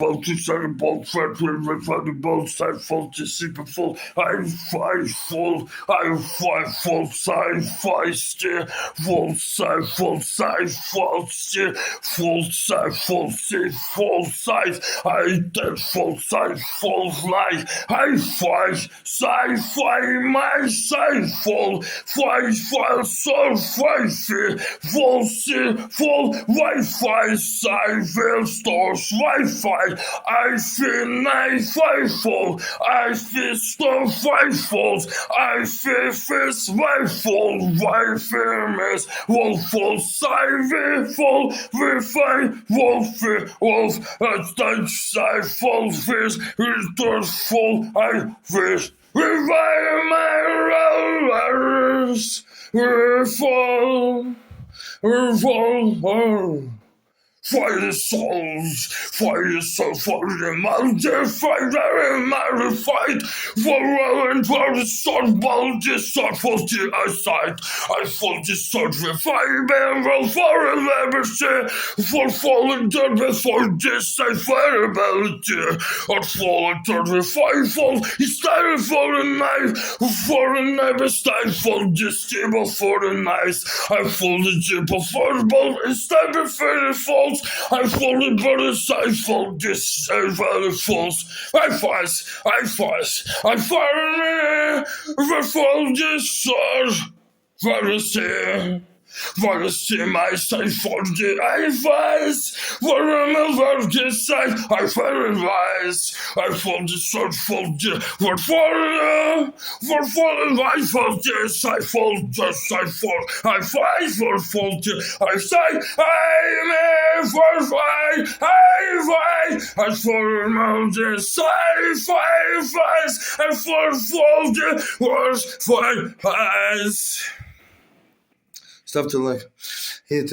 Baltasar, both Fredwin, everybody, both side fault, the super full. I fight full. I fight full. side fight steer, Full side full side full steer, Full side full steer, Full side, I did. Full side full life. I fight, side fight, my side full fight fall, soul fight fear, fall steer, fall, Wi-Fi, side veil stores, Wi-Fi, cried, I see my faithful, I see so faithful, I see his faithful, my famous, woeful, sighful, we find wolfy, wolf, and such sighful fish, is just full I fish. We find my rollers, we fall, we fall, oh. For Fire souls, for fire soul, fire for fire marified, for and for the soul, for the sword, for the eyesight, I fall the sword, revive barrel for liberty, for fallen dead before this I fire ability, or fallen dead revival, is there for a knife, for a knife, is time for this table for a knife, I fall the jib of football, is there for a false false. I fallen but I fall dis. I fall in false. I false I false I fall I fall this I fall Wolltest du Meister von dir I weiß, worum er wirklich sein, ein Fällen weiß. Ein for dir soll von for the. vorne, von vorne, ein von dir, sei von dir, sei I ein Pfeifer von dir, fight. I fight Pfeifer, ein Pfeifer, ein von dir, sei Pfeifer, ein von dir, was Pfeifer, Ставте лайк. І е,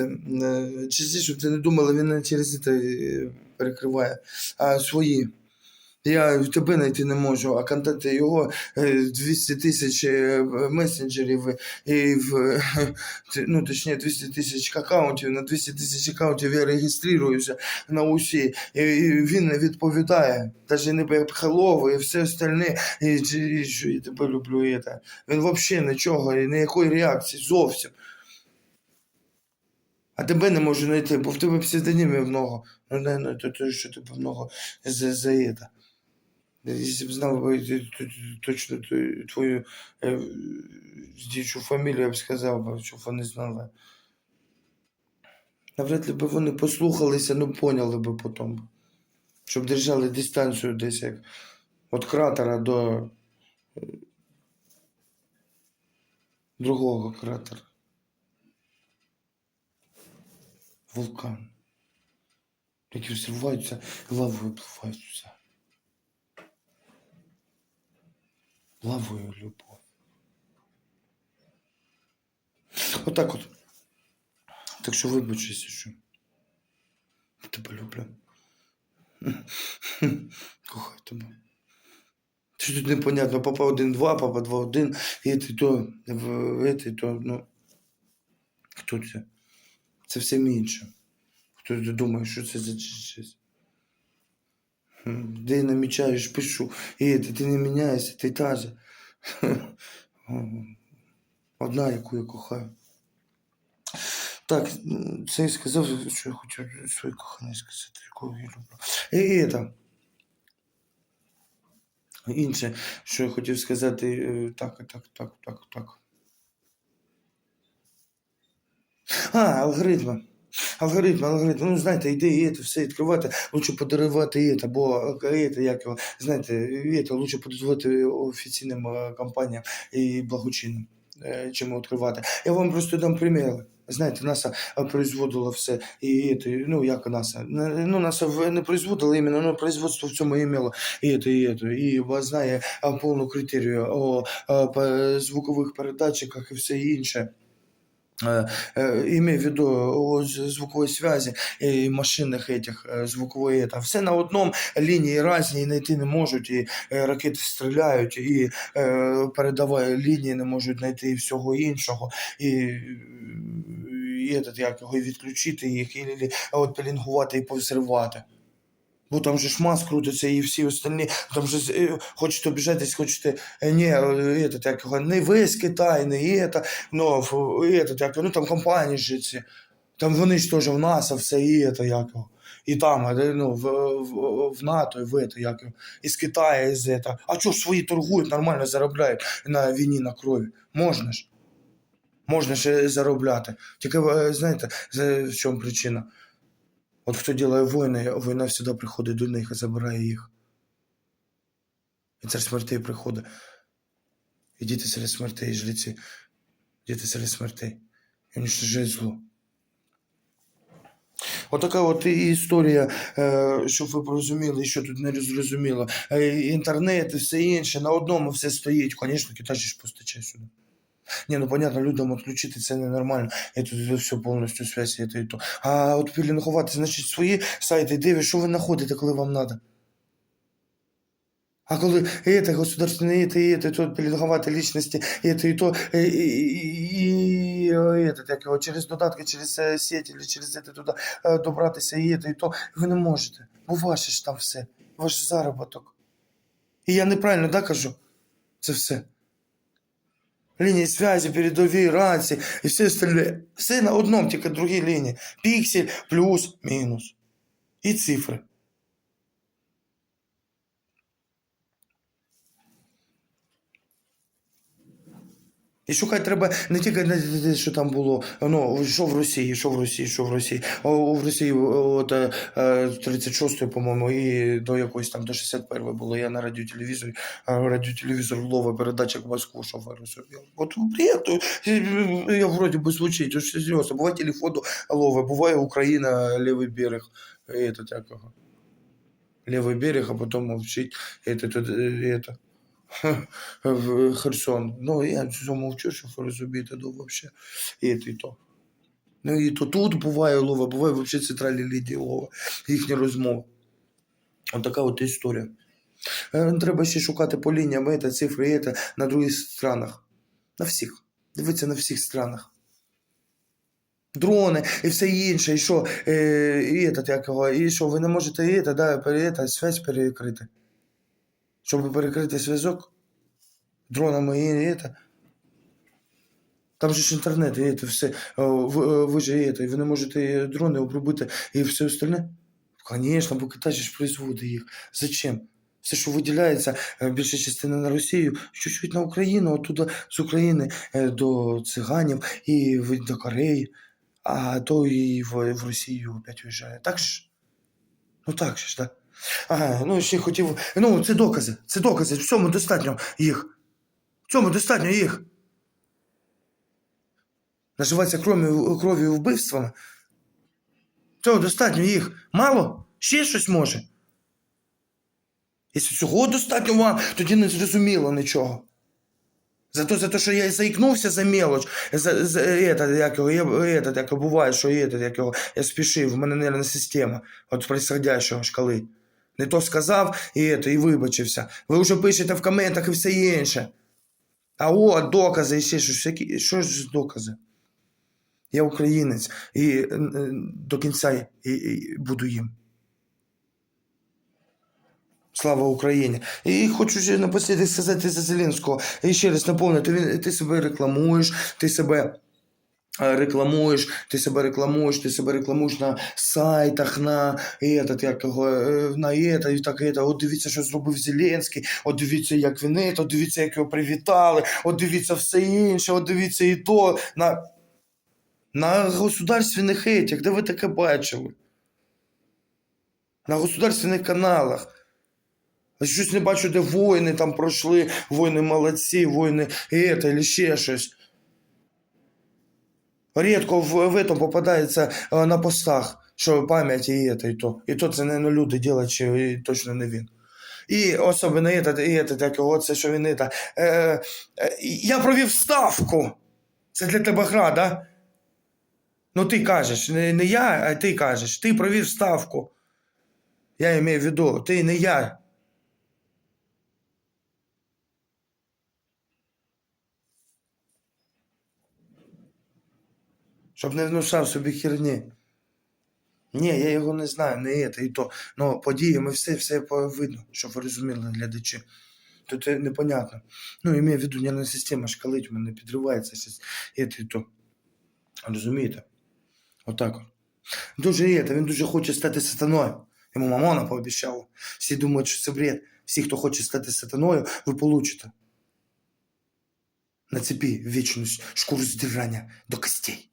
частіше, щоб це не думали, він не через це е, перекриває, а свої. Я тебе знайти не можу, а контакти його е, 200 тисяч е, месенджерів і в ну, точніше 200 тисяч аккаунтів. На 200 тисяч аккаунтів я реєструюся на усі. І, і він не відповідає. Навіть не hello і все остальне. І, і, що я тебе люблю. І, це. Він взагалі нічого, і ніякої реакції зовсім. А тебе не можу знайти, бо в тебе псевдонімів много. Ну, не, ну, то, то, що тебе много за, за это. Якщо б знав точно твою е, дівчу фамілію, я б сказав, щоб вони знали. Навряд ли би вони послухалися, ну поняли би потім. Щоб держали дистанцію десь як від кратера до е, другого кратера. Вулкан. Які взриваються і лавою випливаються. Лавою любов. Отак от. Так що вибачайся, що я тебе люблю. Кохаю тебе. Що тут непонятно, папа 1-2, папа 2-1, і ти то, і ти то, ну. Хто це? Це все інше. Хто ти думає, що це за щось? Де намічаєш, пишу. І ти, ти не міняєшся, ти та же. Одна, яку я кохаю. Так, це я сказав, що я хотів своїй коханій сказати, яку я люблю. І, і це. Інше, що я хотів сказати, е, так, так, так, так, так. А, алгоритми. Алгоритм, алгоритм. Ну, знаєте, ідеї, це все відкривати, лучше подарувати це, бо е, це, як його, знаєте, це, лучше подарувати офіційним е, компаніям і благочинним, е, чим відкривати. Я вам просто дам приміри. Знаєте, НАСА е, производила все, і це, ну, як НАСА, ну, НАСА не производила іменно, но производство в цьому імело і це, і це, і знає е, повну критерію о е, по звукових передатчиках і все інше. Э, э, имею в виду о з- звуковой связи и машинных этих э, звукової это. Все на одному лінії різні і знайти не можуть, і е, ракети стріляють, і е, передові лінії не можуть знайти і всього іншого, і, і, этот, як його, і відключити їх, і, і от пелінгувати і повзривати. Бо там же ж мас крутиться і всі остальні, там же е, хочете обіжатись, хочете, е, ні, е, этот, як його, не весь Китай, не это, ну, ф- этот, як, його, ну там компанії ж ці, там вони ж теж в НАСА все, і это, як його. І там, е, ну, в, в, в НАТО, і в это, як його, із Китаю, із это. А чого ж свої торгують, нормально заробляють на війні, на крові? Можна ж. Можна ще заробляти. Тільки, е, знаєте, за- в чому причина? От хто робить війни, війна завжди приходить до них і забирає їх. І цар смертей приходить. І діти серед смертей, і жреці, діти серед смертей. І уничтожають зло. Отака от історія, е, щоб ви порозуміли, що тут не зрозуміло. Е, Інтернет і все інше, на одному все стоїть. Звісно, Китай ж постачає сюди. Ні, ну понятно, людям відключити це ненормально. І тут все повністю связь, і то, і то. А от пілінгувати, значить, свої сайти дивиш, що ви знаходите, коли вам треба. А коли это государственные, это, и это, то пеленговать личности, это и то, и, и, и это, так, його, через додатки, через е, сеть, или через це туди е, добратися, і це, і то, ви не можете. Бо ваше ж там все, ваш заробіток. І я неправильно, да, кажу? Це все. Лінії зв'язі, передові, рації і все остальне. Все на одному, тільки другій лінії. Піксель, плюс, мінус. І цифри. І шукати треба не тільки на те, що там було, ну, що в Росії, що в Росії, що в Росії. О, в Росії от, е, е, 36-ї, по-моєму, і до якоїсь там, до 61-ї було. Я на радіотелевізорі, а радіотелевізор лова передача к Москву шоферу собі. От бред, е, я вроді би звучить, що серйозно. Буває телефону лова, буває Україна, лівий берег, і этот, як його. Лівий берег, а потім мовчить, это, это, это. в Херсон. Ну, я цього мовчу, що ви розумієте, ну, вообще. І то, і то. Ну, і то тут буває лова, буває взагалі центральні лідії лова, їхні розмови. От така от історія. Е, Треба ще шукати по лініям ета, цифри ета на других странах. На всіх. Дивіться на всіх странах. Дрони і все інше, і що, е, і, этот, як його, і що, ви не можете і, ета, да, пере, ета, связь перекрити щоб перекрити зв'язок дронами і це. Там же ж інтернет, і це все. Ви, ви же і це, і ви не можете дрони обробити і все остальне. Звісно, бо Китай ж производить їх. Зачем? Все, що виділяється, е, більша частина на Росію, чуть-чуть на Україну, оттуда з України е, до циганів і до Кореї, а то і в, Росію опять уїжджає. Так ж? Ну так ж, так. Да? Ага, ну ще хотів. Ну, це докази. Це докази. В цьому достатньо їх. В цьому достатньо їх. Наживатися кров'ю, кров'ю вбивствами. Цього достатньо їх. Мало? Ще щось може. Якщо цього достатньо вам, тоді не зрозуміло нічого. Зато за те, що я заікнувся за мелоч, за, за это, як його, я, этот, як його, буває, що этот, як його, я спішив, в мене нервна система від происходящого шкали. Не то сказав і, это, і вибачився. Ви вже пишете в коментах і все інше. А от докази і ще щось. Що ж докази? Я українець і е, е, до кінця і, і буду їм. Слава Україні! І хочу ще напослідок сказати за Зеленського. І ще раз наповнити, ти себе рекламуєш, ти себе рекламуєш, ти себе рекламуєш, ти себе рекламуєш на сайтах, на этот, як його, е, на это, і так, это. От дивіться, що зробив Зеленський, от дивіться, як він это, от дивіться, як його привітали, от дивіться все інше, от дивіться і то. На, на государственних етях, де ви таке бачили? На государственних каналах. Я щось не бачу, де воїни там пройшли, воїни молодці, воїни і це, або ще щось. Рідко в, в этом попадається е, на постах, що пам'ять і це, і то. І то це не ну, люди ділачі, і точно не він. І особливо і це, і це, так, оце, що він це. Е, е, я провів ставку. Це для тебе гра, да? Ну ти кажеш, не, не я, а ти кажеш. Ти провів ставку. Я маю в виду, ти не я. Щоб не внушав собі херні. Ні, я його не знаю, не це і то. Ну, подіями все, все видно, щоб ви розуміли, глядачі. Це непонятно. Ну, імею в виду, нервна система шкалить, у мене підривається щось. І і то. Розумієте? Отак от. Дуже є, він дуже хоче стати сатаною. Йому мамона пообіцяла. Всі думають, що це бред. Всі, хто хоче стати сатаною, ви получите. На цепі вічну шкуру здирання до костей.